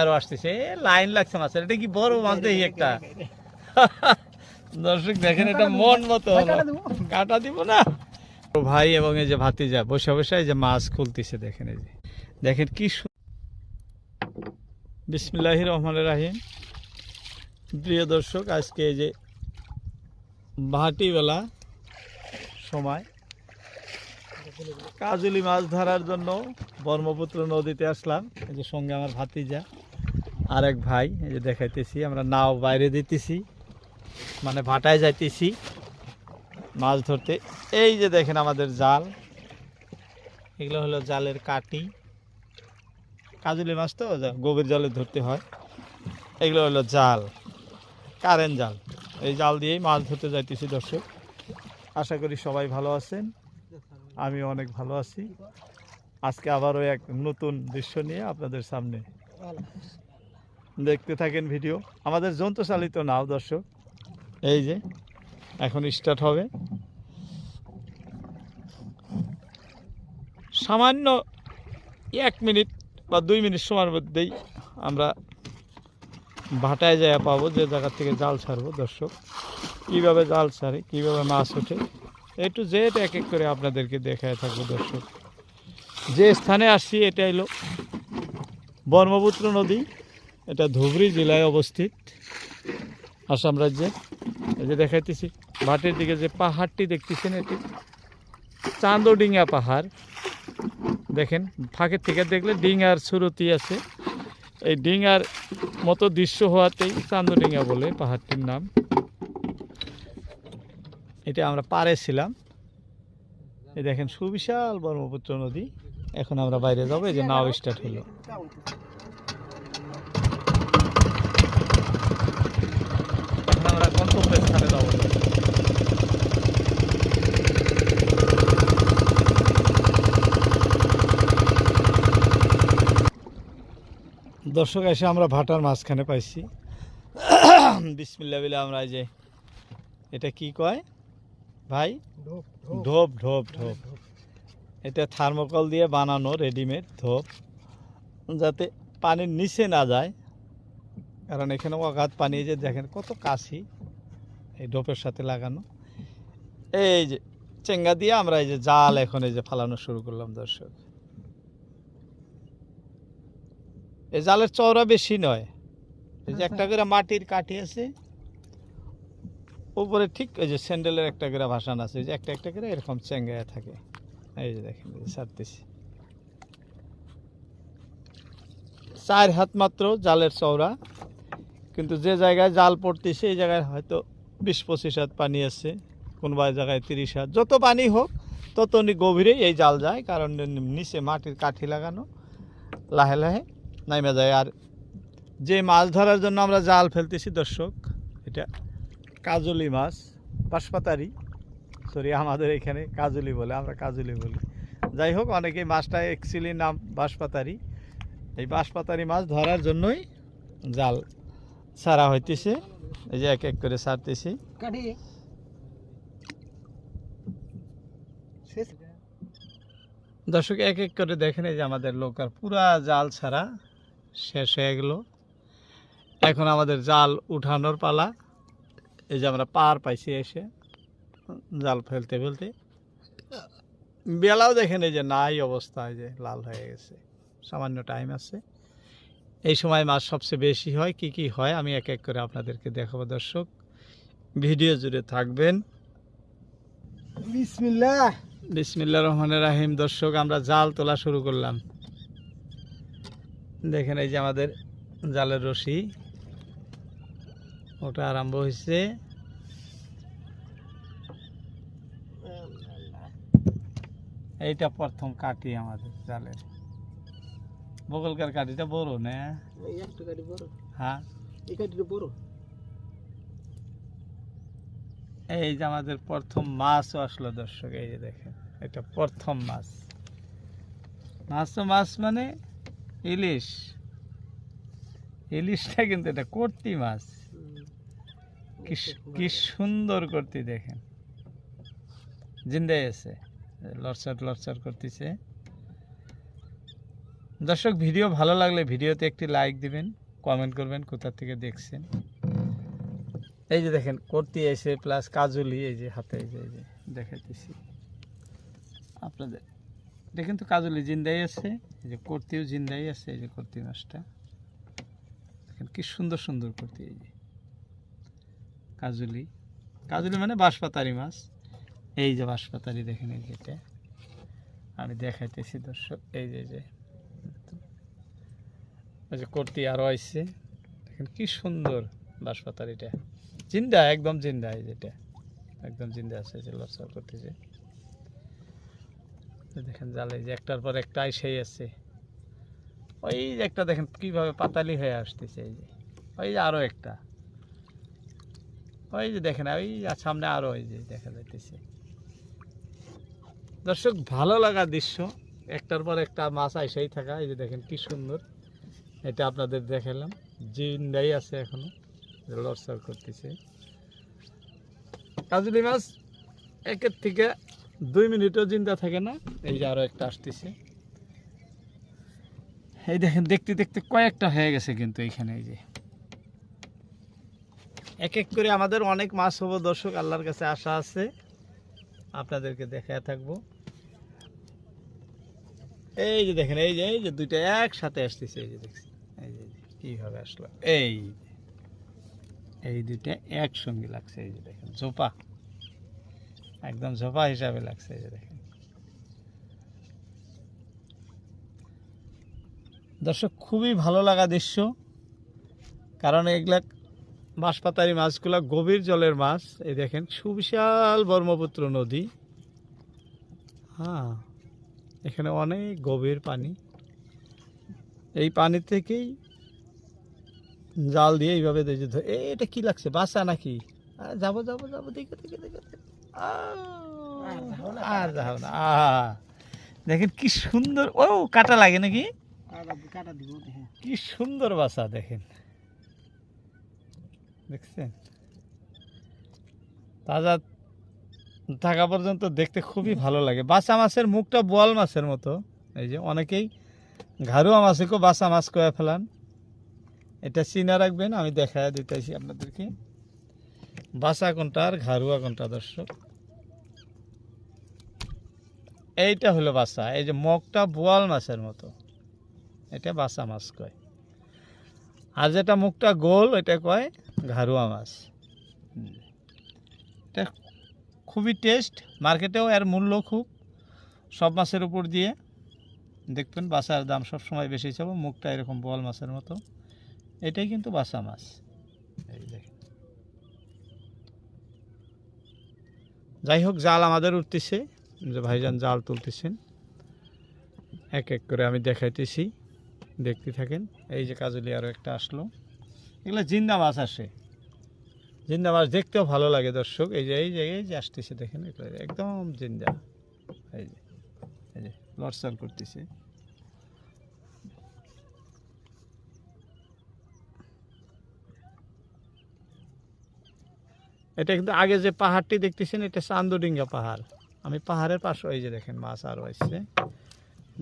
আরও আসতেছে। লাইন লাগছে মাছের। এটা কি বড় মাছ দেখি একটা? দর্শক দেখেন এটা মন মতো। কাটা দিব। না। ও ভাই এবং এই যে ভাতিজা বসে বসে এই যে মাছ খুলতেছে দেখেন এই যে। দেখেন কি বিসমিল্লাহ রহমান রাহিম। প্রিয় দর্শক আজকে এই যে ভাটিবেলা সময়। কাজুলি মাছ ধরার জন্য ব্রহ্মপুত্র নদীতে আসলাম। এই যে সঙ্গে আমার ভাতিজা। আর এক ভাই, এই যে দেখাইতেছি, আমরা নাও বাইরে দিতেছি মানে ভাটায় যাইতেছি মাছ ধরতে। এই যে দেখেন আমাদের জাল, এগুলো হলো জালের কাটি। কাজুলি মাছ তো গভীর জলে ধরতে হয়। এগুলো হলো জাল, কারেন্ট জাল। এই জাল দিয়েই মাছ ধরতে যাইতেছি, দর্শক। আশা করি সবাই ভালো আছেন আমি অনেক ভালো আছি। আজকে আবারও এক নতুন দৃশ্য নিয়ে আপনাদের সামনে দেখতে থাকেন ভিডিও। আমাদের যন্ত্রচালিত নাও, দর্শক। এই যে, এখন স্টার্ট হবে। সামান্য এক মিনিট বা দুই মিনিট সময়ের মধ্যেই আমরা ভাটায় যায় পাবো, যে জায়গা থেকে জাল ছাড়বো, দর্শক। কীভাবে জাল ছাড়ে, কীভাবে মাছ ওঠে, এ টু জেড এক এক করে আপনাদেরকে দেখায় থাকব, দর্শক। যে স্থানে আসছি এটা হলো ব্রহ্মপুত্র নদী। এটা ধুবড়ি জেলায় অবস্থিত আসাম রাজ্যে। এই যে দেখাইতেছি ভাটের দিকে যে পাহাড়টি দেখতেছেন এটি, চান্দডিঙ্গা পাহাড়। দেখেন, ফাঁকের থেকে দেখলে ডিঙ্গার সুরতি আছে। এই ডিঙ্গার মতো দৃশ্য হওয়াতেই চান্দডিঙ্গা বলে পাহাড়টির নাম। এটা আমরা পারে ছিলাম। এই দেখেন, সুবিশাল ব্রহ্মপুত্র নদী। এখন আমরা বাইরে যাব, এই যে নাও স্টার্ট হলো এখন আমরা গন্তব্য স্থানে যাব দর্শক এসে আমরা ভাটার মাঝখানে পাইছি। বিসমিল্লা বিলে আমরা এই যে এটা কি কয়? ভাই? ঢোপ ঢোপ ঢোপ এটা থার্মোকল দিয়ে বানানো রেডিমেড ধোপ যাতে পানির নিচে না যায়। কারণ এখানে অগাধ পানি যে দেখেন কত কাশি এই ঢোপের সাথে লাগানো। এই যে চেঙ্গা দিয়ে আমরা এই যে জাল এখন এই যে ফালানো শুরু করলাম দর্শক। এই জালের চওড়া বেশি নয়। এই যে একটা করে মাটির কাঠি আছে উপরে ঠিক ওই যে স্যান্ডেলের একটা করে ভাসান আছে যে একটা একটা করে এরকম চেঙ্গায় থাকে। এই যে দেখেন ছাড়তেছি। চার হাত মাত্র জালের চওড়া কিন্তু যে জায়গায় জাল পড়তেছে এই জায়গায় হয়তো বিশ পঁচিশ হাত পানি আছে কোনো জায়গায় তিরিশ হাত। যত পানি হোক তত নি- গভীরে এই জাল যায় কারণ নিচে মাটির কাঠি লাগানো লাহে লাহে নামে যায়। আর যে মাছ ধরার জন্য আমরা জাল ফেলতেছি দর্শক এটা কাজলি মাছ বাঁশপাতারি। সরি আমাদের এখানে কাজলি বলে আমরা কাজলি বলি। যাই হোক অনেকে মাছটা অ্যাকচুয়ালি নাম বাঁশপাতারি। এই বাঁশপাতারি মাছ ধরার জন্যই জাল ছাড়া হইতেছে। এই যে এক এক করে ছাড়তেছি। দর্শক এক এক করে দেখেন এই যে আমাদের লোকার পুরা জাল ছাড়া শেষ হয়ে গেল। এখন আমাদের জাল উঠানোর পালা। এই যে আমরা পার পাইছি এসে জাল ফেলতে ফেলতে। বেলাও দেখেন এই যে নাই অবস্থা যে লাল হয়ে গেছে। সামান্য টাইম আছে। এই সময় মাছ সবচেয়ে বেশি হয় কি কি হয় আমি এক এক করে আপনাদেরকে দেখাবো দর্শক। ভিডিও জুড়ে থাকবেন। বিসমিল্লা বিসমিল্লা রহমানের রাহিম। দর্শক আমরা জাল তোলা শুরু করলাম। দেখেন এই যে আমাদের জালের রশি। ওটা আরম্ভ হয়েছে। এইটা প্রথম কাটি আমাদের জালের। বগলকার কাঠিটা বড় না? হ্যাঁ। এই এই যে আমাদের প্রথম মাছও আসলো দর্শক এই যে দেখেন এটা প্রথম মাছ। মাছ তো মাছ মানে ইলিশ। ইলিশটা কিন্তু এটা কর্তি মাছ। কি সুন্দর করতে দেখেন। জিন্দাই আছে। লড়চড় লড়চড় করতেছে। দর্শক ভিডিও ভালো লাগলে ভিডিওতে একটি লাইক দিবেন কমেন্ট করবেন কোথা থেকে দেখছেন। এই যে দেখেন কর্তি এসে প্লাস কাজুলি এই যে হাতে এই যে এই যে দেখাইতেছি। আপনাদের দেখেন তো কাজলি জিন্দাই আছে, এই যে কর্তিও জিন্দাই আছে, এই যে কর্তি মাছটা। দেখেন কি সুন্দর সুন্দর কর্তি এই যে। কাজলি। কাজলি মানে বাঁশপাতারি মাছ। এই যে বাঁশপাতারি দেখেন এই যেটা আমি দেখাইতেছি দর্শক, এই যে যে। ওই যে কর্তি আরও আসছে দেখেন কি সুন্দর বাঁশপাতারিটা। জিন্দা, একদম জিন্দা এই যেটা একদম জিন্দা আছে যে লসর করতেছে দেখেন জালে যে একটার পর একটা সেই আছে। ওই যে একটা দেখেন কীভাবে পাতালি হয়ে আসতেছে এই যে। ওই যে আরও একটা। ওই যে দেখেন, ওই সামনে আরও ওই যে দেখা যাইতেছে। দর্শক, ভালো লাগা দৃশ্য। একটার পর একটা মাছ আইসাই থাকা। এই যে দেখেন কি সুন্দর। এটা আপনাদের দেখালাম। জিন্দাই আছে এখনও। লড়সড় করতেছে। কাজুলি মাছ, একের থেকে দুই মিনিটও জিন্দা থাকে না। এই যে আরও একটা আসতেছে। এই দেখেন, দেখতে দেখতে কয়েকটা হয়ে গেছে কিন্তু এইখানে এই যে। এক এক করে আমাদের অনেক মাছ হব দর্শক আল্লাহর কাছে আশা আছে। আপনাদেরকে দেখায় থাকব। এই যে দেখেন, এই যে এই যে দুইটা একসাথে আসতেছে, এই যে দেখছি এই যে কীভাবে আসলো? এই। এই দুইটা একসঙ্গে লাগছে, এই যে দেখেন জোপা একদম ঝোপা হিসাবে লাগছে এই যে দেখেন। দর্শক, খুবই ভালো লাগা দৃশ্য, কারণ এগুলা বাঁশপাতারি মাছগুলা গভীর জলের মাছ। এই দেখেন, সুবিশাল ব্রহ্মপুত্র নদী। হ্যাঁ এখানে অনেক গভীর পানি। এই পানি থেকেই জাল দিয়ে এইভাবে এই এটা কি লাগছে? বাসা নাকি? যাব যাব যাব দেখে দেখে দেখে। আর যাও না। দেখেন কি সুন্দর ও কাটা লাগে নাকি? কি সুন্দর বাসা দেখেন। দেখছেন? তাজা থাকা পর্যন্ত দেখতে খুবই ভালো লাগে। বাসা মাছের মুখটা বোয়াল মাছের মতো। এই যে অনেকেই ঘারুয়া মাছকেও বাসা মাছ কয়ে ফেলান। এটা চিনা রাখবেন আমি দেখা দিতেছি আপনাদেরকে। বাসা কোনটা আর ঘারুয়া কোনটা দর্শক? এইটা হলো বাসা, এই যে মুখটা বোয়াল মাছের মতো। এটা বাসা মাছ কয়। আর যেটা মুখটা গোল এটা কয় ঘারুয়া মাছ। এটা খুবই টেস্ট মার্কেটেও এর মূল্য খুব। সব মাছের উপর দিয়ে দেখবেন বাসার দাম সব সময় বেশি চাবো মুখটা এরকম বোয়াল মাছের মতো। এটাই কিন্তু বাসা মাছ। যাই হোক, জাল আমাদের উঠতেছে। যে ভাইজান জাল তুলতেছেন। এক এক করে আমি দেখাইতেছি। দেখতে থাকেন। এই যে কাজলি আরও একটা আসলো। এগুলো জিন্দা মাছ আসে। জিন্দা মাছ দেখতেও ভালো লাগে দর্শক। এই যে এই যে এই যে আসতেছে দেখেন একদম জিন্দা। এই যে এই যে লড়সড় করতেছে। এটা কিন্তু আগে যে পাহাড়টি দেখতেছেন, এটা চান্দডিঙ্গা পাহাড়। আমি পাহাড়ের পাশে এই যে দেখেন মাছ আরও আসছে।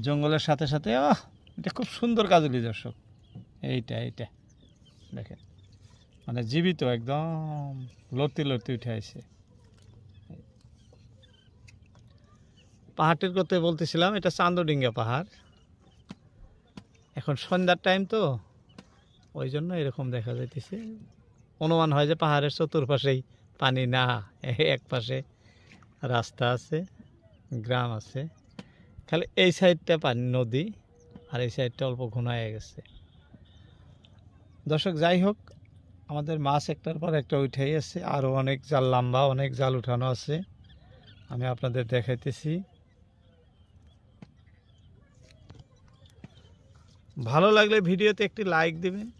জঙ্গলের সাথে সাথে, আহ, এটা খুব সুন্দর কাজলি দর্শক। এইটা এইটা, দেখেন। মানে জীবিত একদম, লড়তে লড়তে উঠে আসে পাহাড়টির কথা বলতেছিলাম, এটা চান্দডিঙ্গা পাহাড়। এখন সন্ধ্যার টাইম তো, ওই জন্য এরকম দেখা যাইতেছে। অনুমান হয় যে পাহাড়ের চতুর্পাশেই পানি না, এক পাশে। রাস্তা আছে, গ্রাম আছে। খালি এই সাইডটা পানি, নদী, আর এই সাইডটা অল্প ঘনায় গেছে। দর্শক, যাই হোক, আমাদের মাছ একটার পর একটা উঠেই আছে আরও অনেক জাল লম্বা, অনেক জাল উঠানো আছে। আমি আপনাদের দেখাইতেছি। ভালো লাগলে ভিডিওতে একটি লাইক দিবেন।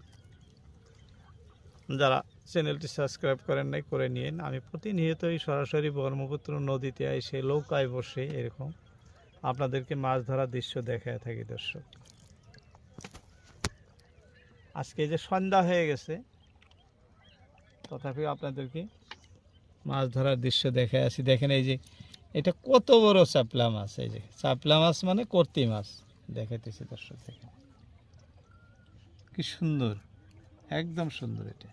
যারা চ্যানেলটি সাবস্ক্রাইব করেন নাই, করে নিন আমি প্রতিনিয়তই সরাসরি ব্রহ্মপুত্র নদীতে এসে নৌকায় বসে এরকম আপনাদেরকে মাছ ধরার দৃশ্য দেখায় থাকি, দর্শক। আজকে এই যে সন্ধ্যা হয়ে গেছে তথাপি আপনাদেরকে মাছ ধরার দৃশ্য দেখে আসি। দেখেন এই যে, এটা কত বড় চাপলা মাছ, এই যে। চাপলা মাছ মানে কর্তি মাছ, দেখাইতেছি দর্শক, দেখেন। কি সুন্দর, একদম সুন্দর এটা।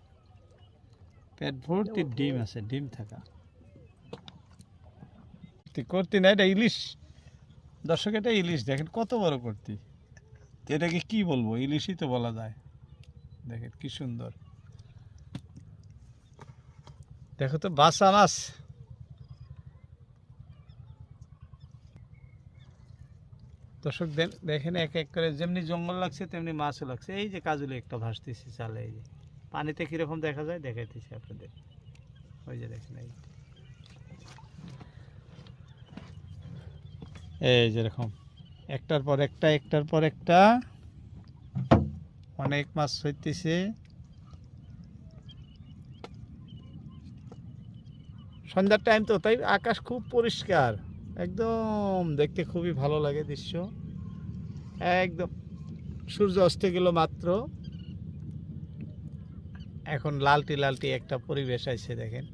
পেট ভর্তি ডিম আছে ডিম থাকা। করতি না এটা ইলিশ। দর্শক এটা ইলিশ। দেখেন কত বড় করতি। এটাকে কি বলব? ইলিশই তো বলা যায়। দেখেন কি সুন্দর। দেখো তো বাসা মাছ। দর্শক দেন- দেখেন এক এক করে যেমনি জঙ্গল লাগছে তেমনি মাছও লাগছে। এই যে কাজুলি একটা ভাসতেছি চালে এই যে। পানিতে কীরকম দেখা যায়? দেখাইতেছি আপনাদের। ওই যে দেখেন, এই। যেরকম একটার পর একটা, একটার পর একটা। অনেক মাছ হইতেছে। সন্ধ্যার টাইম তো, তাই আকাশ খুব পরিষ্কার। একদম দেখতে খুবই ভালো লাগে দৃশ্য। একদম সূর্য অস্তে গেল মাত্র। এখন লালটি লালটি একটা পরিবেশ আছে দেখেন।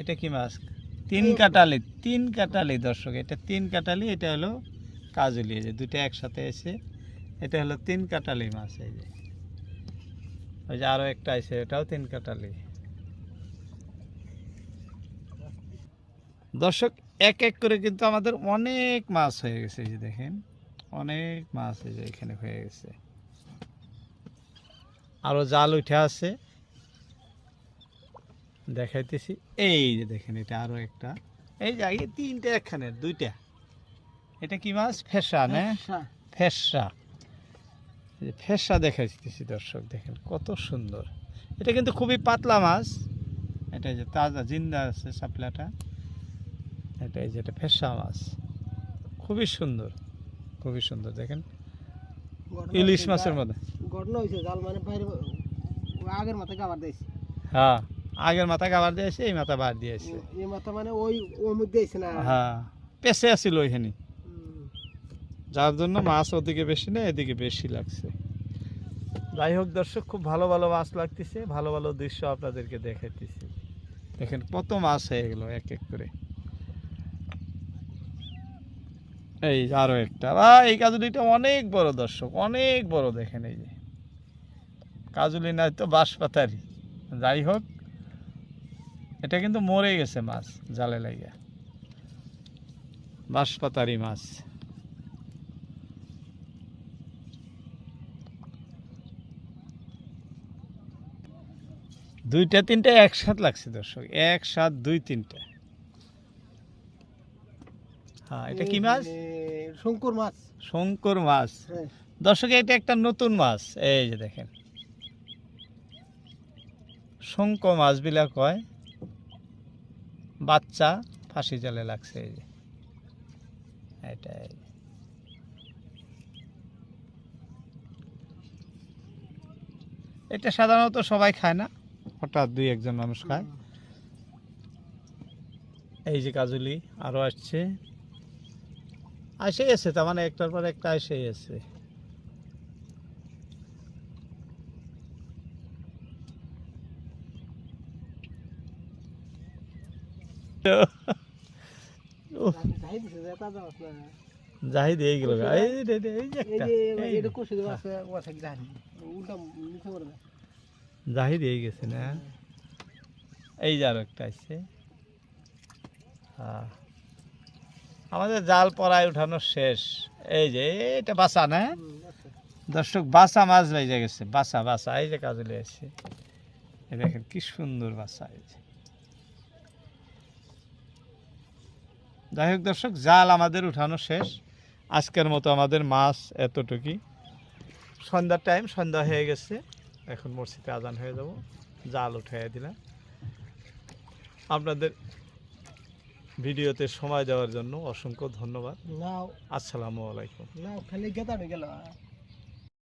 এটা কি মাছ? তিন কাটালি তিন কাটালি দর্শক এটা তিন কাটালি এটা হলো কাজলি এই যে দুটো একসাথে এসে এটা হলো তিন কাটালি মাছ এই যে। ওই যে আরও একটা আছে এটাও তিন কাটালি দর্শক এক এক করে কিন্তু আমাদের অনেক মাছ হয়ে গেছে এই যে দেখেন অনেক মাছ এই যে এখানে হয়ে গেছে। আরও জাল উঠে আছে। দেখাইতেছি। এই যে দেখেন এটা আরও একটা। এই যে আগে তিনটে একখানে দুইটা। এটা কি মাছ? ফেসা না? ফেসা। ফেসা। দেখাইতেছি দর্শক দেখেন কত সুন্দর। এটা কিন্তু খুবই পাতলা মাছ। এটা যে তাজা জিন্দা আছে সাপলাটা এটা এই যে এটা ফেসা মাছ। খুবই সুন্দর খুবই সুন্দর দেখেন। ইলিশ মাছের মধ্যে। ঘটনা হয়েছে জাল মানে বাইরে আগের মাথায় গাবার দিয়েছে। হ্যাঁ আগের মাথা গাবার দিয়েছে এই মাথা বার দিয়েছে। এই মাথা মানে ওই ওর মধ্যে না? হ্যাঁ পেছে আসিল ওইখানে। যার জন্য মাছ ওদিকে বেশি না এদিকে বেশি লাগছে। যাই হোক দর্শক খুব ভালো ভালো মাছ লাগতেছে ভালো ভালো দৃশ্য আপনাদেরকে দেখাইতেছি। দেখেন কত মাছ হয়ে গেল এক এক করে। এই যে আরও একটা। বা এই কাজুলিটা অনেক বড় দর্শক, অনেক বড় দেখেন এই যে। কাজুলি নয় তো বাঁশপাতারি। যাই হোক, এটা কিন্তু মরে গেছে মাছ, জালে লাগিয়া। বাঁশপাতারি মাছ। দুইটা, তিনটা একসাথ লাগছে দর্শক এক সাত দুই, তিনটা। হ্যাঁ এটা কি মাছ? শঙ্কর মাছ। শঙ্কর মাছ। হ্যাঁ। দর্শক এটা একটা নতুন মাছ। এই যে দেখেন। শঙ্ক মাছ বিলা কয় বাচ্চা ফাঁসি জালে লাগছে এই যে। এটাই এটা সাধারণত সবাই খায় না হঠাৎ দুই একজন মানুষ খায়। এই যে কাজুলি আরও আসছে। আসে গেছে তার মানে একটার পর একটা এসে মাছ না জাহিদ এই গেল এই একটা এটা যে। দেওয়া আছে উল্টা নিচে জাহিদ এই গেছে না? এই যে আরও একটা আছে হ্যাঁ। আমাদের জাল পড়ায় উঠানো শেষ। এই যে, এটা বাসা না। দর্শক, বাসা মাছ বাইজে গেছে। বাসা বাসা, এই যে আছে এই দেখেন কি সুন্দর বাসা, এই যে। যাই হোক দর্শক, জাল আমাদের উঠানো শেষ। আজকের মতো আমাদের মাছ এতটুকুই। সন্ধ্যার টাইম সন্ধ্যা হয়ে গেছে। এখন মসজিদে আজান হয়ে যাব। জাল উঠাইয়া দিলাম। আপনাদের ভিডিওতে সময় দেওয়ার জন্য অসংখ্য ধন্যবাদ। নাও। আসসালামু আলাইকুম। নাও খালি গেল।